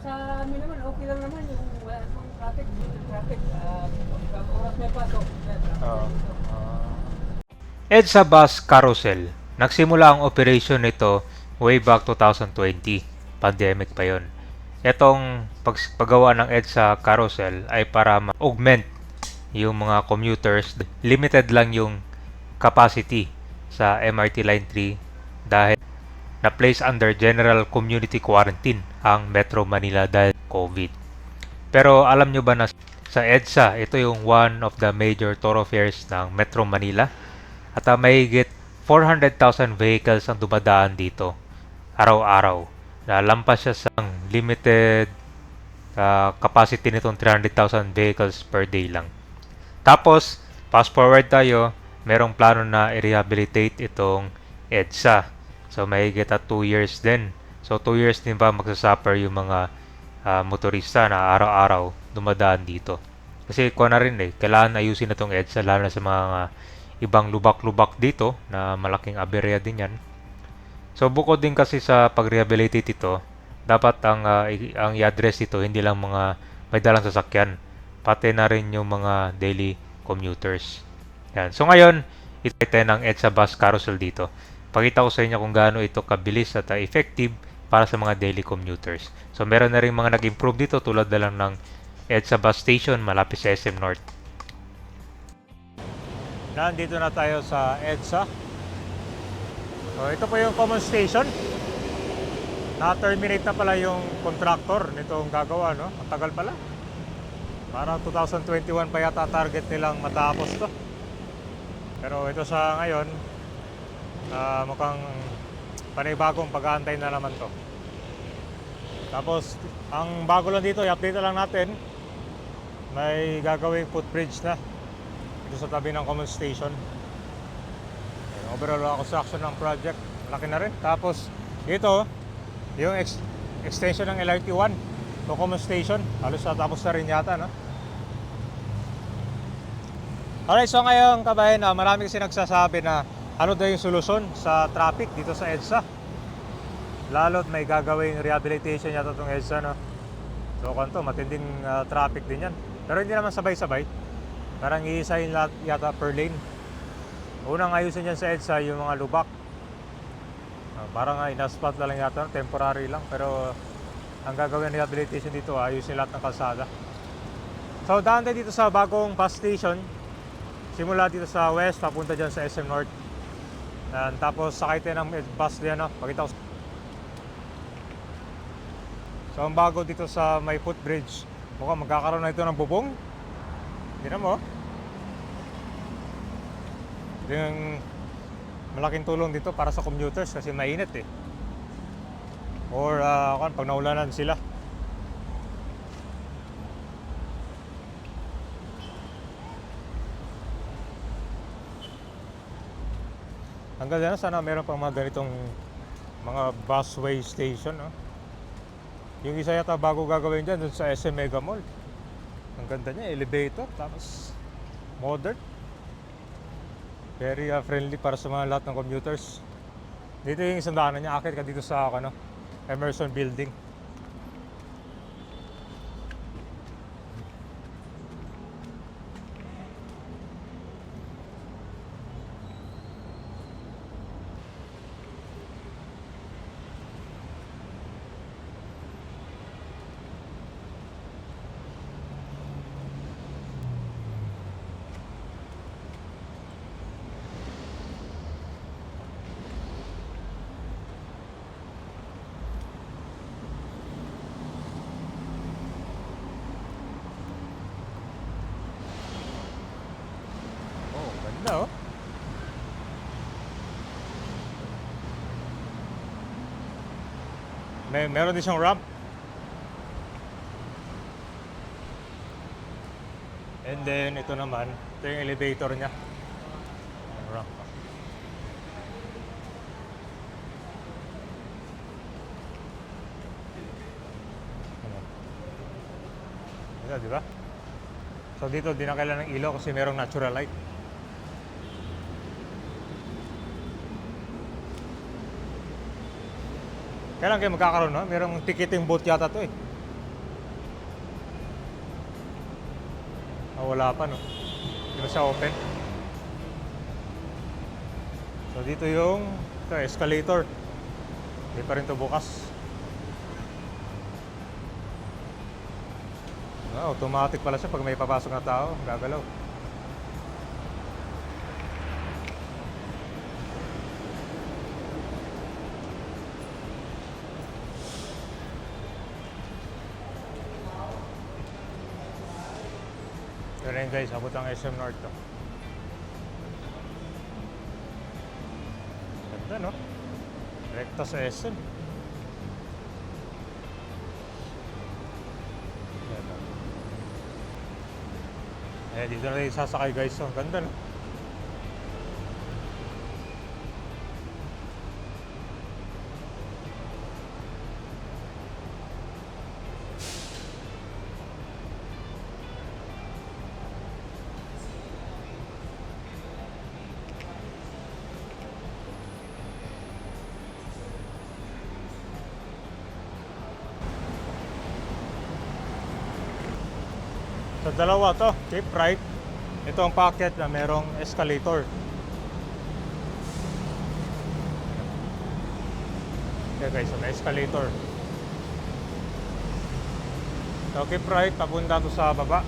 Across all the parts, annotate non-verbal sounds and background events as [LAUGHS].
sa amin naman, okay lang naman yung wala namang traffic, yung traffic, ah, pag oras may pasok. Oo. EDSA Bus Carousel. Nagsimula ang operation nito way back 2020. Pandemic pa yon. Itong pag paggawa ng EDSA Carousel ay para ma-augment yung mga commuters. Limited lang yung capacity sa MRT Line 3 dahil na-place under general community quarantine ang Metro Manila dahil COVID. Pero alam nyo ba na sa EDSA, ito yung one of the major thoroughfares ng Metro Manila at uh, mahigit 400,000 vehicles ang dumadaan dito araw-araw. Nalampas siya sa limited uh, capacity nitong 300,000 vehicles per day lang. Tapos, fast forward tayo, merong plano na i-rehabilitate itong EDSA. So, mahigit at 2 years din. So, 2 years din ba magsasuffer yung mga ah, motorista na araw-araw dumadaan dito. Kasi kuha na rin eh, kailangan ayusin na itong EDSA lalo na sa mga ibang lubak-lubak dito na malaking aberya din yan. So bukod din kasi sa pag-rehabilitate ito, dapat ang i- ang i-address ito hindi lang mga may dalang sasakyan, pati na rin yung mga daily commuters. Yan. So ngayon, ito ng EDSA Bus Carousel dito. Pakita ko sa inyo kung gaano ito kabilis at ah, effective para sa mga daily commuters. So meron na rin mga nag-improve dito tulad na lang ng EDSA Bus Station malapit sa SM North. Nandito na tayo sa EDSA. So ito po yung common station. Na-terminate na pala yung contractor nitong gagawa, no? Ang tagal pala. Parang 2021 pa yata target nilang matapos to. Pero ito sa ngayon, ah, mukhang panibagong pag-aantay na naman to. Tapos, ang bago lang dito, i-update lang natin, may gagawing footbridge na dito sa tabi ng common station. Overall uh, construction ng project, malaki na rin. Tapos, ito, yung ex- extension ng LRT1 to common station, halos natapos na rin yata, no? Alright, so ngayon kabayan, uh, marami kasi nagsasabi na ano daw yung solusyon sa traffic dito sa EDSA. Lalo't may gagawing rehabilitation yata itong EDSA, no? So, kanto, matinding uh, traffic din yan. Pero hindi naman sabay-sabay. Parang iisahin lahat yata per lane. Unang ayusin dyan sa EDSA yung mga lubak. Ah, parang uh, inaspot na lang yata, temporary lang. Pero ang gagawin rehabilitation dito, ayusin lahat ng kalsada. So daan dito sa bagong bus station. Simula dito sa west, papunta dyan sa SM North. Yan, tapos sakay tayo ng bus diyan, no? Pakita ko. So ang bago dito sa may footbridge, mukhang magkakaroon na ito ng bubong. Hindi mo. Ito yung malaking tulong dito para sa commuters kasi mainit eh. Or uh, pag naulanan sila. Hanggang dyan, sana meron pang mga ganitong mga busway station. No? Yung isa yata bago gagawin dyan dun sa SM Mega Mall. Ang ganda niya, elevator, tapos modern. Very uh, friendly para sa mga lahat ng commuters. Dito yung isang daanan niya, akit ka dito sa ano, Emerson Building. Oh, ganda oh. May meron din siyang ramp. And then ito naman, ito yung elevator niya. Ramp. Ito, di ba? So dito di na kailangan ng ilaw kasi merong natural light. Kailan kayo magkakaroon, no? Merong ticketing boat yata to eh. Ah, wala pa, no? Hindi ba siya open? So, dito yung ito, escalator. Hindi pa rin to bukas. Ah, automatic pala siya pag may papasok na tao. Gagalaw. Yun rin guys, abot ang SM North to. Ganda no? Rekta sa SM. Eh, dito na tayo sasakay guys. Oh. Ganda no? Dalawa to, keep right. Ito ang packet na merong escalator. Okay guys, so may escalator. So keep right, papunta to sa baba.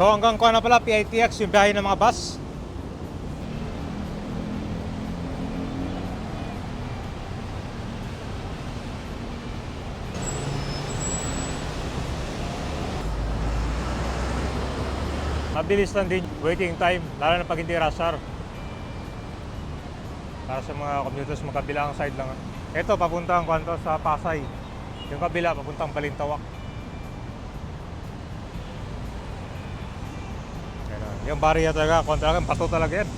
So hanggang kuha na pala, PITX yung biyahe ng mga bus. Mabilis lang din waiting time, lalo na pag hindi rush hour. Para sa mga commuters, magkabilang side lang. Ito, papuntang kwanto sa Pasay. Yung kabila, papuntang Balintawak. Yung barrier talaga, kung talagang bato talaga yan.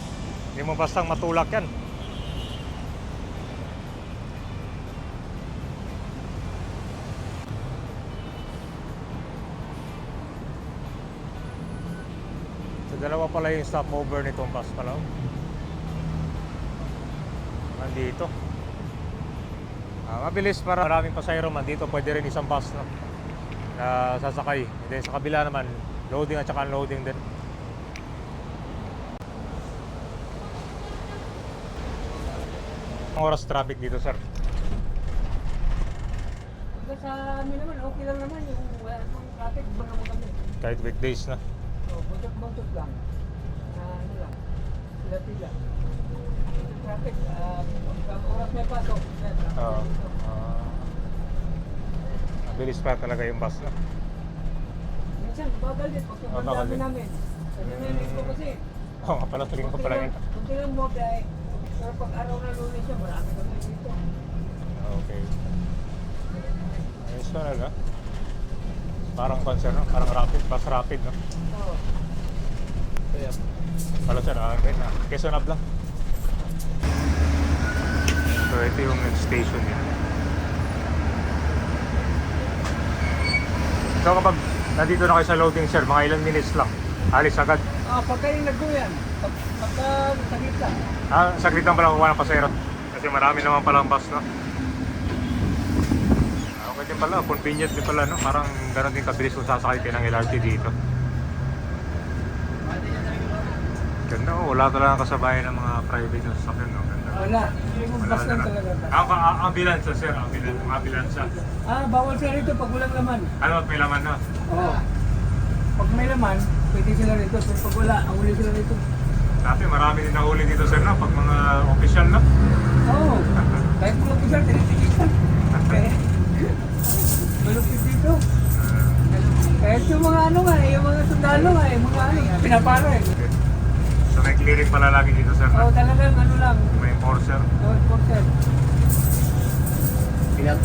Hindi mo bastang matulak yan. So dalawa pala yung stopover nitong bus pala. Nandito. Ah, mabilis para maraming pasayro man dito pwede rin isang bus no, na sasakay. Hindi sa kabila naman loading at saka unloading din. Oras traffic dito, sir. Sa amin naman, okay lang naman yung wala namang traffic, ba naman kami. Kahit weekdays na. So, buntot-buntot lang. Na ano lang, pila-pila. Traffic, ah, pag oras may pasok, Oo. dito. Ah. Mabilis pa talaga yung bus na. Minsan, bagal din pag Ah, dami din. namin. Kasi narinig ko kasi, Oo nga pala, tuling ko pala yun. Kunti lang mo dahil, pero pag araw na lunes siya, marami kami dito. Okay. Ayos na na. Parang concern, no? parang rapid, bus rapid, no? Oo. Kaya. Pala sir, ah, okay na. Quezon Ab lang. So ito yung station niya. So kapag nandito na kayo sa loading sir, mga ilang minutes lang. Alis agad. Ah, pagka yung nag-uyan, pag, pagka saglit lang. Ah, saglit lang pala kukuha ng pasero. Kasi marami naman palang bus, no? Ah, Okay din pala, convenient din pala, no? Parang gano'n din kabilis kung sasakay kayo ng LRT dito. Ganda, oh. Wala talaga kasabayan ng mga private na sasakyan, no? Ganda. Wala, Wala bus lang talaga. Ang ang ambulance, sir. Ambulance, ambulance. Ah, bawal sila rito pag walang laman. Ano may laman na? Oo. Pag may laman, pwede sila rito. Pag wala, ang uli sila rito. Dati marami din nahuli dito, sir, no? Pag mga official, no? Oo. Kahit mga official, tinitikitan. Kaya, [LAUGHS] malupit dito. Kahit yung mga ano nga, eh, yung mga sundalo nga, eh, mga ano, pinapara eh. Okay. So may clearing pala lagi dito, sir, Oo, no? talagang ano lang. May enforcer. Oo, porter. Pinag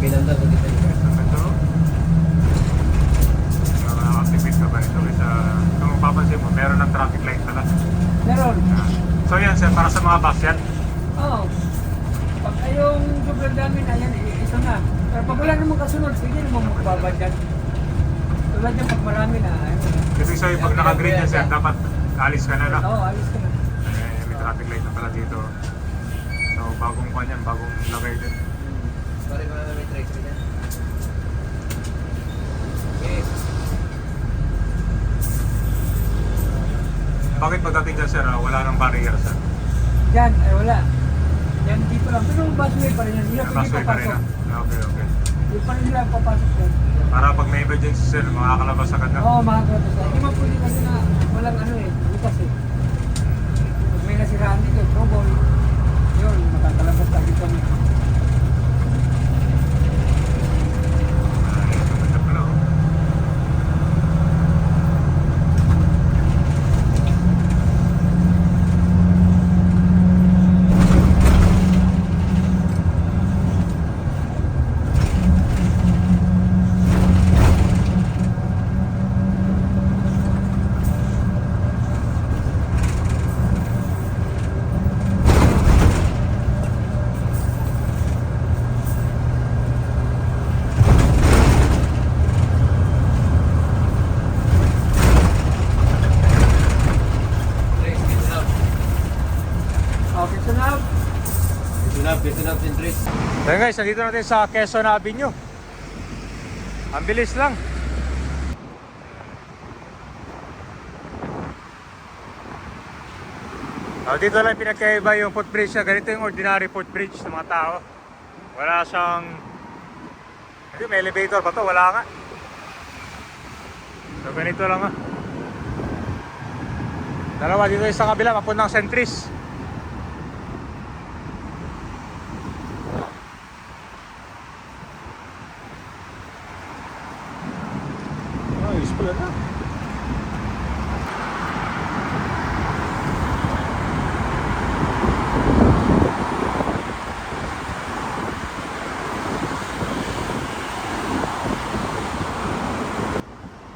pinanda ko dito. Ito, nagtipid ka ba rito with ah, uh, kung mapapansin mo, meron ng traffic light pala. Meron. Uh, so yan sir, para sa mga bus yan? Oo. Oh. Pag kayong sobrang dami na yan, eh, isa na. Pero pag wala namang kasunod, sige naman magbabad yan. Tulad yan pag marami na. Ano Kasi sa'yo, pag naka-green yan sir, dapat alis ka na lang. Oo, oh, alis ka na. Eh, may traffic light na pala dito. So, bagong kanyan, bagong lagay din. Sorry, mga may traffic light. Bakit pagdating dyan, sir, ah, wala nang barrier, sir? Yan, ay wala. Yan, dito lang. Pero busway pa rin yan. Hindi pwede busway pa rin, papasok. ah. Okay, okay. Hindi pa rin nila papasok yan. Para pag may emergency, sir, makakalabas agad na. Oo, mga kratos. Hindi man pwede kasi na walang ano eh, bukas eh. Pag may nasiraan dito, trouble. Yun, makakalabas tayo kami. Ganda pala, oh. Trace, listen up. Okay, so now, Listen up, listen up din Then guys, nandito natin sa Quezon Avenue. Ang bilis lang. Oh, dito lang pinagkaiba yung footbridge niya. Ganito yung ordinary footbridge ng mga tao. Wala siyang... Hindi, may elevator pa to. Wala nga. So, ganito lang ah. Dalawa dito sa kabila, papuntang Centris.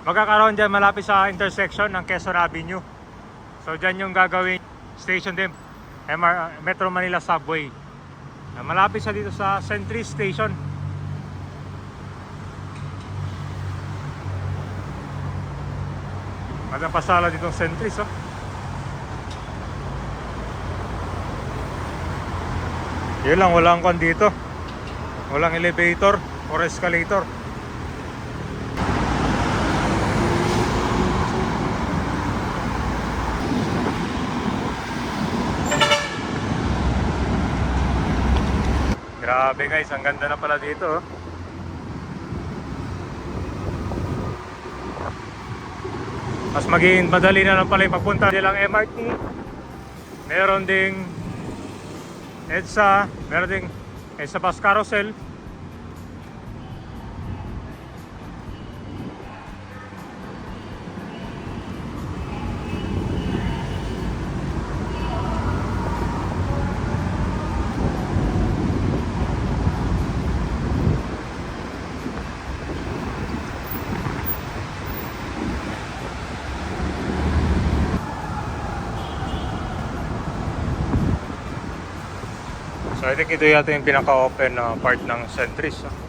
Magkakaroon dyan malapit sa intersection ng Quezon Avenue. So dyan yung gagawin station din. MR, Metro Manila Subway. Ah, Malapit siya dito sa Centris Station. Magandang pasala ditong Centris, oh. Yun lang, walang kon dito. Walang elevator or escalator. Grabe guys, ang ganda na pala dito. oh. Mas maging madali na lang pala yung pagpunta nilang MRT. Meron ding EDSA, meron ding EDSA Bus Carousel. So I think ito yata yung pinaka-open na part ng Centris. oh.